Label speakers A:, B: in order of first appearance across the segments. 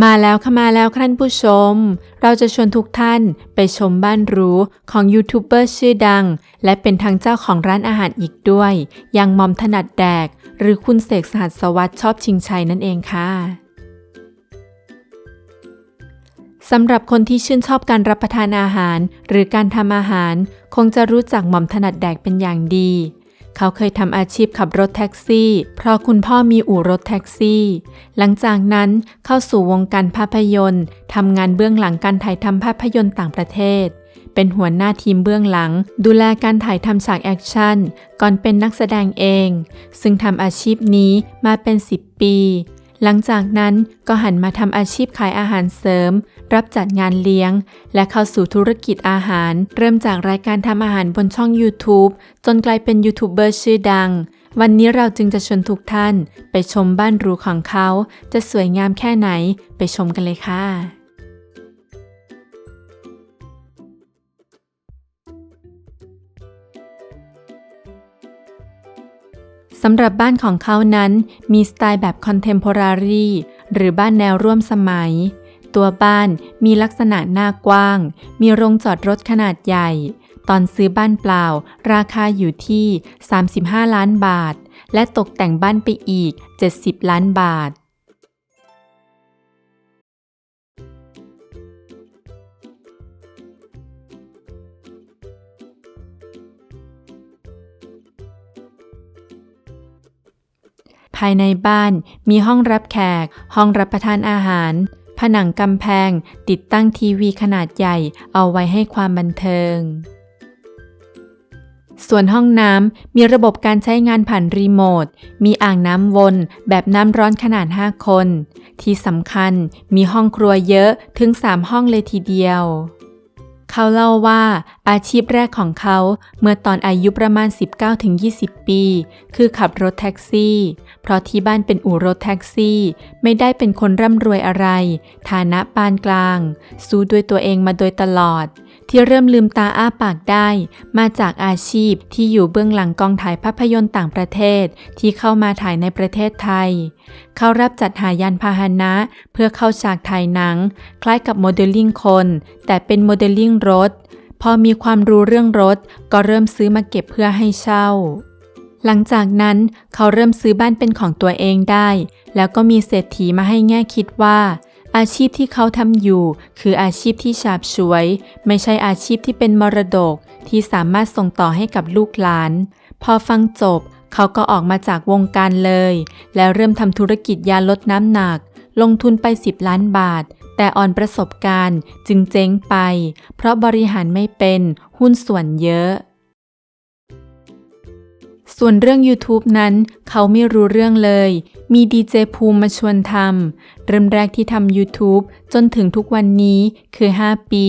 A: มาแล้วค่ะมาแล้วท่านผู้ชม เราจะชวนทุกท่านไปชมบ้านรู้ของยูทูบเบอร์ชื่อดัง และเป็นทางเจ้าของร้านอาหารอีกด้วย อย่างมอมถนัดแดก หรือคุณเสกสหัสวัสดิ์ชอบชิงชัยนั่นเองค่ะสำหรับคนที่ชื่นชอบการรับประทานอาหาร หรือการทำอาหาร คงจะรู้จักหม่อมถนัดแดกเป็นอย่างดี เขาเคยทำอาชีพขับรถแท็กซี่ เพราะคุณพ่อมีอู่รถแท็กซี่ หลังจากนั้นเข้าสู่วงการภาพยนตร์ทำงานเบื้องหลังการถ่ายทำภาพยนตร์ต่างประเทศ เป็นหัวหน้าทีมเบื้องหลัง ดูแลการถ่ายทำฉากแอคชั่น ก่อนเป็นนักแสดงเอง ซึ่งทำอาชีพนี้มาเป็น 10 ปี หลังจากนั้นก็หันมาทำอาชีพขายอาหารเสริม รับจัดงานเลี้ยง และเข้าสู่ธุรกิจอาหาร เริ่มจากรายการทำอาหารบนช่อง YouTube จนกลายเป็นยูทูบเบอร์ชื่อดัง วันนี้เราจึงจะชวนทุกท่าน ไปชมบ้านรูของเขา จะสวยงามแค่ไหน ไปชมกันเลยค่ะ สำหรับบ้านของเขานั้น มีสไตล์แบบคอนเทมพอรารีหรือบ้านแนวร่วมสมัย ตัวบ้านมีลักษณะหน้ากว้าง มีโรงจอดรถขนาดใหญ่ ตอนซื้อบ้านเปล่า ราคาอยู่ที่ 35 ล้านบาท และตกแต่งบ้านไปอีก 70 ล้านบาทายในบ้าน มีห้องรับแขก ห้องรับประทานอาหาร ผนังกำแพง ติดตั้งทีวีขนาดใหญ่ เอาไว้ให้ความบันเทิง ส่วนห้องน้ำมีระบบการใช้งานผ่านรีโมท มีอ่างน้ำวน แบบน้ำร้อนขนาด 5 คน ที่สำคัญมีห้องครัวเยอะถึง 3 ห้องเลยทีเดียว เขาเล่าว่าอาชีพแรกของเขาเมื่อตอนอายุประมาณ 19-20 ปี คือขับรถแท็กซี่ เพราะที่บ้านเป็นอู่รถแท็กซี่ ไม่ได้เป็นคนร่ำรวยอะไร ฐานะปานกลาง สู้ด้วยตัวเองมาโดยตลอด ที่เริ่มลืมตาอ้าปากได้ มาจากอาชีพที่อยู่เบื้องหลังกองถ่ายภาพยนตร์ต่างประเทศ ที่เข้ามาถ่ายในประเทศไทย เขารับจัดหายานพาหนะ เพื่อเข้าฉากถ่ายหนัง คล้ายกับโมเดลลิ่งคน แต่เป็นโมเดลลิ่งรถ พอมีความรู้เรื่องรถ ก็เริ่มซื้อมาเก็บเพื่อให้เช่าหลังจากนั้นเขาเริ่มซื้อบ้านเป็นของตัวเองได้ แล้วก็มีเศรษฐีมาให้แง่คิดว่า อาชีพที่เขาทำอยู่ คืออาชีพที่ฉาบฉวย ไม่ใช่อาชีพที่เป็นมรดกที่สามารถส่งต่อให้กับลูกหลาน พอฟังจบ เขาก็ออกมาจากวงการเลย แล้วเริ่มทำธุรกิจยาลดน้ำหนัก ลงทุนไป 10 ล้านบาท แต่อ่อนประสบการณ์จึงเจ๊งไป เพราะบริหารไม่เป็นหุ้นส่วนเยอะ ส่วนเรื่อง YouTube นั้นเขาไม่รู้เรื่องเลย มีดีเจภูมิมาชวนทำ เริ่มแรกที่ทำ YouTube จนถึงทุกวันนี้คือ 5 ปี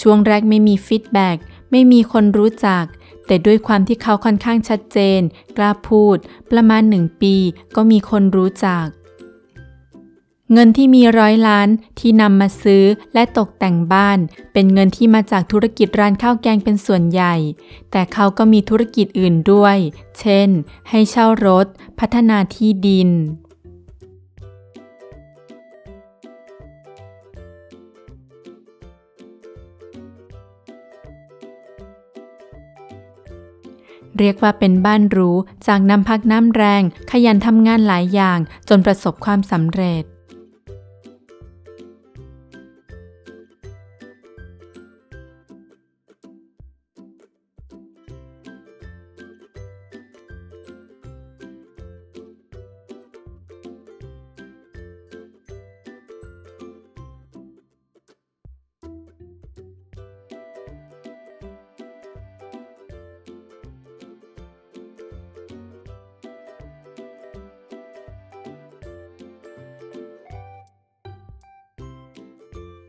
A: ช่วงแรกไม่มีฟีดแบ็กไม่มีคนรู้จัก แต่ด้วยความที่เขาค่อนข้างชัดเจน กล้าพูด ประมาณ1ปีก็มีคนรู้จัก เงินที่มีร้อยล้านที่นำมาซื้อและตกแต่งบ้าน เป็นเงินที่มาจากธุรกิจร้านข้าวแกงเป็นส่วนใหญ่ แต่เขาก็มีธุรกิจอื่นด้วย เช่น ให้เช่ารถ พัฒนาที่ดิน เรียกว่าเป็นบ้านรู้จากน้ำพักน้ำแรง ขยันทำงานหลายอย่างจนประสบความสำเร็จ